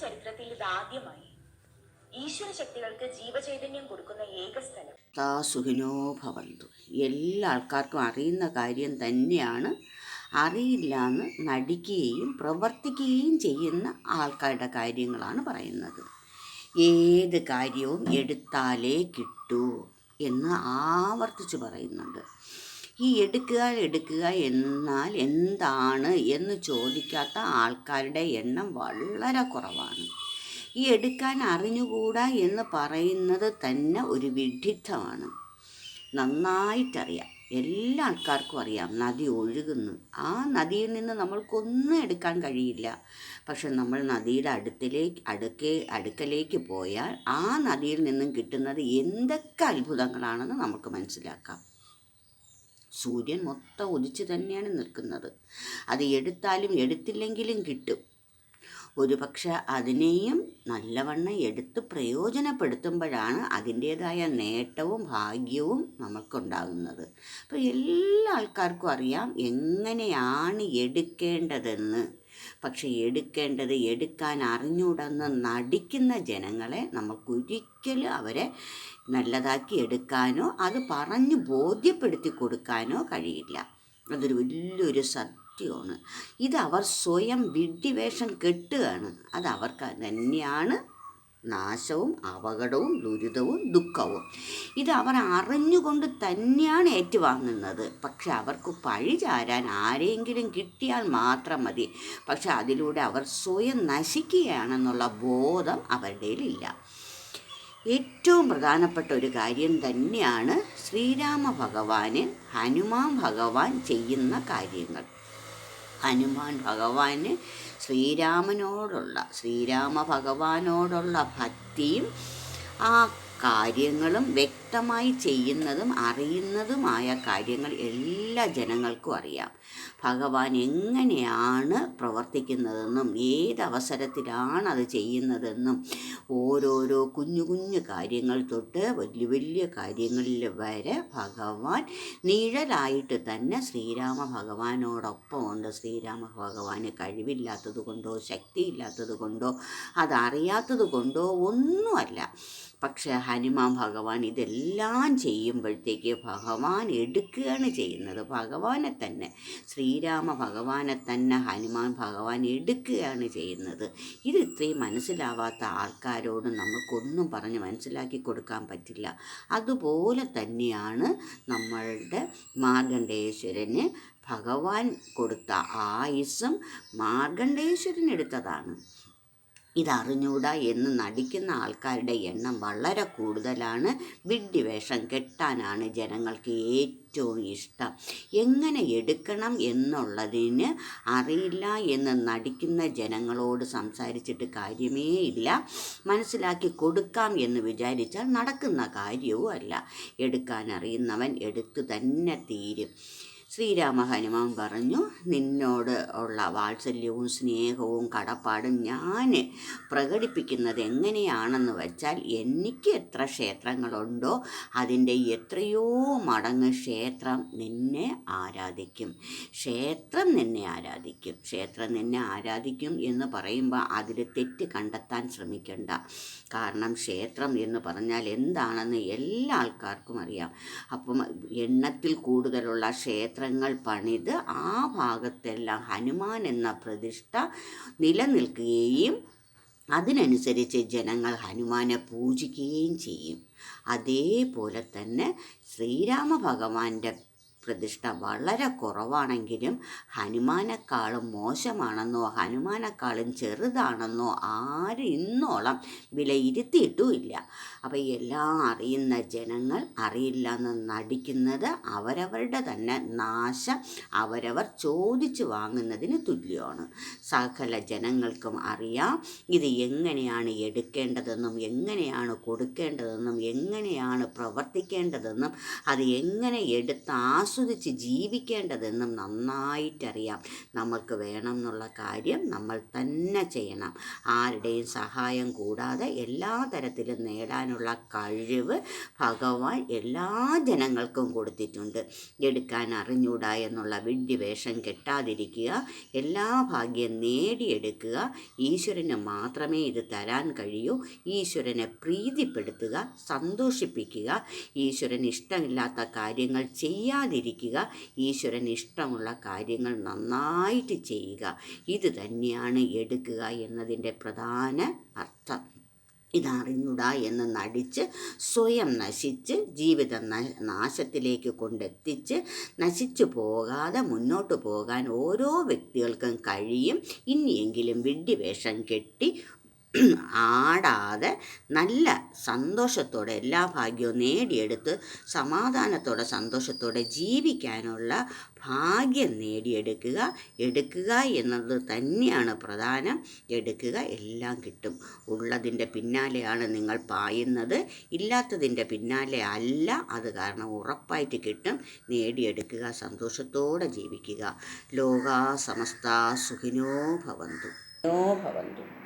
ചരിത്രത്തിൽ ഇതാദ്യമായി ഈശ്വര ശക്തികൾക്ക് ജീവചൈതന്യം കൊടുക്കുന്ന ഏക സ്ഥലം. സുഖിനോ ഭവന്തു. എല്ലാ ആൾക്കാർക്കും അറിയുന്ന കാര്യം തന്നെയാണ്. അറിയില്ല എന്ന് നടിക്കുകയും പ്രവർത്തിക്കുകയും ചെയ്യുന്ന ആൾക്കാരുടെ കാര്യങ്ങളാണ് പറയുന്നത്. ഏത് കാര്യവും എടുത്താലേ കിട്ടൂ എന്ന് ആവർത്തിച്ച് പറയുന്നുണ്ട്. ഈ എടുക്കുക എടുക്കുക എന്നാൽ എന്താണ് എന്ന് ചോദിക്കാത്ത ആൾക്കാരുടെ എണ്ണം വളരെ കുറവാണ്. ഈ എടുക്കാൻ അറിഞ്ഞുകൂടാ എന്ന് പറയുന്നത് തന്നെ ഒരു വിഡിത്തമാണ് നന്നായിട്ടറിയാം. എല്ലാ ആൾക്കാർക്കും അറിയാം. നദി ഒഴുകുന്നു. ആ നദിയിൽ നിന്ന് നമ്മൾക്കൊന്നും എടുക്കാൻ കഴിയില്ല. പക്ഷെ നമ്മൾ നദിയുടെ അടുത്തിലേക്ക് അടുക്കേ അടുക്കലേക്ക് പോയാൽ ആ നദിയിൽ നിന്നും കിട്ടുന്നത് എന്തൊക്കെ അത്ഭുതങ്ങളാണെന്ന് നമുക്ക് മനസ്സിലാക്കാം. സൂര്യൻ മൊത്തം ഉദിച്ചു തന്നെയാണ് നിൽക്കുന്നത്. അത് എടുത്താലും എടുത്തില്ലെങ്കിലും കിട്ടും. ഒരു പക്ഷെ അതിനെയും നല്ലവണ്ണം എടുത്ത് പ്രയോജനപ്പെടുത്തുമ്പോഴാണ് അതിന്റേതായ നേട്ടവും ഭാഗ്യവും നമുക്കുണ്ടാകുന്നത് അപ്പോൾ എല്ലാ ആൾക്കാർക്കും അറിയാം എങ്ങനെയാണ് എടുക്കേണ്ടതെന്ന്. പക്ഷെ എടുക്കേണ്ടത് എടുക്കാൻ അറിഞ്ഞൂടെന്ന് നടിക്കുന്ന ജനങ്ങളെ നമുക്കൊരിക്കലും അവരെ നല്ലതാക്കി എടുക്കാനോ അത് പറഞ്ഞു ബോധ്യപ്പെടുത്തി കൊടുക്കാനോ കഴിയില്ല. അതൊരു വലിയൊരു സത്യമാണ്. ഇത് അവർ സ്വയം വിഡ്ഢിവേഷം കെട്ടുകയാണ്. അത് അവർക്ക് തന്നെയാണ് നാശവും അപകടവും ദുരിതവും ദുഃഖവും. ഇത് അവർ അറിഞ്ഞുകൊണ്ട് തന്നെയാണ് ഏറ്റുവാങ്ങുന്നത്. പക്ഷെ അവർക്ക് പഴി ചാരാൻ ആരെങ്കിലും കിട്ടിയാൽ മാത്രം മതി. പക്ഷെ അതിലൂടെ അവർ സ്വയം നശിക്കുകയാണെന്നുള്ള ബോധം അവരുടെ ഇല്ല ഏറ്റവും പ്രധാനപ്പെട്ട ഒരു കാര്യം തന്നെയാണ് ശ്രീരാമ ഭഗവാന് ഹനുമാൻ ഭഗവാൻ ചെയ്യുന്ന കാര്യങ്ങൾ. ഹനുമാൻ ഭഗവാന് ശ്രീരാമനോടുള്ള ശ്രീരാമ ഭഗവാനോടുള്ള ഭക്തിയും ആ കാര്യങ്ങളും വ്യക്തമായി ചെയ്യുന്നതും അറിയുന്നതുമായ കാര്യങ്ങൾ എല്ലാ ജനങ്ങൾക്കും അറിയാം. ഭഗവാൻ എങ്ങനെയാണ് പ്രവർത്തിക്കുന്നതെന്നും ഏതവസരത്തിലാണ് അത് ചെയ്യുന്നതെന്നും ഓരോരോ കുഞ്ഞു കുഞ്ഞു കാര്യങ്ങൾ തൊട്ട് വലിയ വലിയ കാര്യങ്ങളിൽ വരെ ഭഗവാൻ നിഴലായിട്ട് തന്നെ ശ്രീരാമ ഭഗവാനോടൊപ്പം ഉണ്ട്. ശ്രീരാമ ഭഗവാന് കഴിവില്ലാത്തത് കൊണ്ടോ ശക്തിയില്ലാത്തത് കൊണ്ടോ അതറിയാത്തത് കൊണ്ടോ ഒന്നുമല്ല. പക്ഷേ ഹനുമാൻ ഭഗവാൻ ഇതെല്ലാം ചെയ്യുമ്പോഴത്തേക്ക് ഭഗവാൻ എടുക്കുകയാണ് ചെയ്യുന്നത്. ഭഗവാനെ തന്നെ ശ്രീരാമ ഭഗവാനെ തന്നെ ഹനുമാൻ ഭഗവാൻ എടുക്കുകയാണ് ചെയ്യുന്നത്. ഇത് ഇത്രയും മനസ്സിലാവാത്ത ആൾക്കാരോട് നമുക്കൊന്നും പറഞ്ഞ് മനസ്സിലാക്കി കൊടുക്കാൻ പറ്റില്ല. അതുപോലെ തന്നെയാണ് നമ്മളുടെ മാർഗണ്ഡേശ്വരന് ഭഗവാൻ കൊടുത്ത ആയുസ്സും മാർഗണ്ഡേശ്വരൻ എടുത്തതാണ്. ഇതറിഞ്ഞൂടാ എന്ന് നടിക്കുന്ന ആൾക്കാരുടെ എണ്ണം വളരെ കൂടുതലാണ്. വിഡ്ഢിവേഷം കെട്ടാനാണ് ജനങ്ങൾക്ക് ഏറ്റവും ഇഷ്ടം. എങ്ങനെ എടുക്കണം എന്നുള്ളതിന് അറിയില്ല എന്ന് നടിക്കുന്ന ജനങ്ങളോട് സംസാരിച്ചിട്ട് കാര്യമേ ഇല്ല. മനസ്സിലാക്കി കൊടുക്കാം എന്ന് വിചാരിച്ചാൽ നടക്കുന്ന കാര്യവും അല്ല എടുക്കാൻ അറിയുന്നവൻ എടുത്തു തന്നെ തീരും. ശ്രീരാമ ഹനുമാൻ പറഞ്ഞു നിന്നോട് ഉള്ള വാത്സല്യവും സ്നേഹവും കടപ്പാടും ഞാൻ പ്രകടിപ്പിക്കുന്നത് എങ്ങനെയാണെന്ന് വെച്ചാൽ എനിക്ക് എത്ര ക്ഷേത്രങ്ങളുണ്ടോ അതിന്റെ എത്രയോ മടങ്ങ് ക്ഷേത്രം നിന്നെ ആരാധിക്കും. ക്ഷേത്രം നിന്നെ ആരാധിക്കും. ക്ഷേത്രം നിന്നെ ആരാധിക്കും എന്ന് പറയുമ്പോൾ അതിൽ തെറ്റ് കണ്ടെത്താൻ ശ്രമിക്കണ്ട. കാരണം ക്ഷേത്രം എന്ന് പറഞ്ഞാൽ എന്താണെന്ന് എല്ലാ ആൾക്കാർക്കും അറിയാം. അപ്പം എണ്ണത്തിൽ കൂടുതലുള്ള ക്ഷേത്രങ്ങൾ പണിത് ആ ഭാഗത്തെല്ലാം ഹനുമാൻ എന്ന പ്രതിഷ്ഠ നിലനിൽക്കുകയും അതിനനുസരിച്ച് ജനങ്ങൾ ഹനുമാനെ പൂജിക്കുകയും ചെയ്യും. അതേപോലെ തന്നെ ശ്രീരാമ ഭഗവാന്റെ പ്രതിഷ്ഠ വളരെ കുറവാണെങ്കിലും ഹനുമാനെക്കാളും മോശമാണെന്നോ ഹനുമാനെക്കാളും ചെറുതാണെന്നോ ആരും ഇന്നോളം വിലയിരുത്തിയിട്ടുമില്ല. അപ്പോൾ എല്ലാം അറിയുന്ന ജനങ്ങൾ അറിയില്ല എന്ന് നടിക്കുന്നത് അവരവരുടെ തന്നെ നാശം അവരവർ ചോദിച്ചു വാങ്ങുന്നതിന് തുല്യമാണ്. സകല ജനങ്ങൾക്കും അറിയാം ഇത് എങ്ങനെയാണ് എടുക്കേണ്ടതെന്നും എങ്ങനെയാണ് കൊടുക്കേണ്ടതെന്നും എങ്ങനെയാണ് പ്രവർത്തിക്കേണ്ടതെന്നും അത് എങ്ങനെ എടുത്ത് ആസ്വദിച്ച് ജീവിക്കേണ്ടതെന്നും നന്നായിട്ടറിയാം. നമുക്ക് വേണം എന്നുള്ള കാര്യം നമ്മൾ തന്നെ ചെയ്യണം. ആരുടെയും സഹായം കൂടാതെ എല്ലാ തരത്തിലും നേടാനുള്ള കഴിവ് ഭഗവാൻ എല്ലാ ജനങ്ങൾക്കും കൊടുത്തിട്ടുണ്ട്. എടുക്കാൻ അറിഞ്ഞൂടാ എന്നുള്ള വിഡ്ഢിവേഷം കെട്ടാതിരിക്കുക എല്ലാ ഭാഗ്യം നേടിയെടുക്കുക. ഈശ്വരന് മാത്രമേ ഇത് തരാൻ കഴിയൂ. ഈശ്വരനെ പ്രീതിപ്പെടുത്തുക സന്തോഷിപ്പിക്കുക. ഈശ്വരൻ ഇഷ്ടമില്ലാത്ത കാര്യങ്ങൾ ചെയ്യാതിരിക്കുക. ഈശ്വരൻ ഇഷ്ടമുള്ള കാര്യങ്ങൾ നന്നായിട്ട് ചെയ്യുക. ഇത് തന്നെയാണ് എടുക്കുക എന്നതിന്റെ പ്രധാന അർത്ഥം. ഇതറിഞ്ഞൂടാ എന്ന് നടിച്ച് സ്വയം നശിച്ച് ജീവിതം നാശത്തിലേക്ക് കൊണ്ടെത്തിച്ച് നശിച്ചു പോകാതെ മുന്നോട്ട് പോകാൻ ഓരോ വ്യക്തികൾക്കും കഴിയും. ഇനിയെങ്കിലും വിഡ്ഢിവേഷം കെട്ടി ആടാതെ നല്ല സന്തോഷത്തോടെ എല്ലാ ഭാഗ്യവും നേടിയെടുത്ത് സമാധാനത്തോടെ സന്തോഷത്തോടെ ജീവിക്കാനുള്ള ഭാഗ്യം നേടിയെടുക്കുക എടുക്കുക എന്നത് തന്നെയാണ് പ്രധാനം. എടുക്കുക എല്ലാം കിട്ടും. ഉള്ളതിന്റെ പിന്നാലെയാണ് നിങ്ങൾ പായുന്നത്. ഇല്ലാത്തതിന്റെ പിന്നാലെ അല്ല. അത് കാരണം ഉറപ്പായിട്ട് കിട്ടും. നേടിയെടുക്കുക സന്തോഷത്തോടെ ജീവിക്കുക. ലോകാ സമസ്ത സുഖിനോ ഭവന്തു. ഭവന്തു.